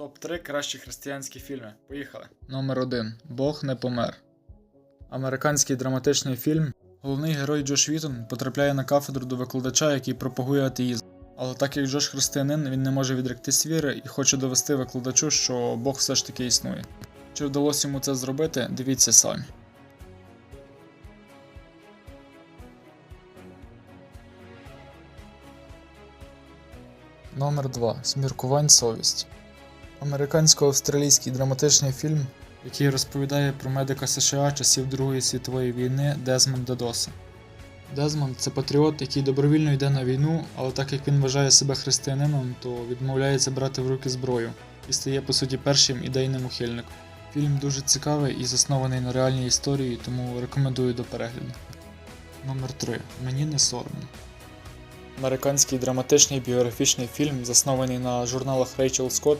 Топ-3 кращі християнські фільми. Поїхали. Номер 1. Бог не помер. Американський драматичний фільм. Головний герой Джош Вітон потрапляє на кафедру до викладача, який пропагує атеїзм. Але так як Джош християнин, він не може відректись віри і хоче довести викладачу, що Бог все ж таки існує. Чи вдалося йому це зробити, дивіться самі. Номер 2. Зміркувань совість. Американсько-австралійський драматичний фільм, який розповідає про медика США часів Другої світової війни Дезмонда Доса. Дезмонд це патріот, який добровільно йде на війну, але так як він вважає себе християнином, то відмовляється брати в руки зброю і стає по суті першим ідейним ухильником. Фільм дуже цікавий і заснований на реальній історії, тому рекомендую до перегляду. Номер 3. Мені не соромно. Американський драматичний біографічний фільм, заснований на журналах Рейчел Скотт,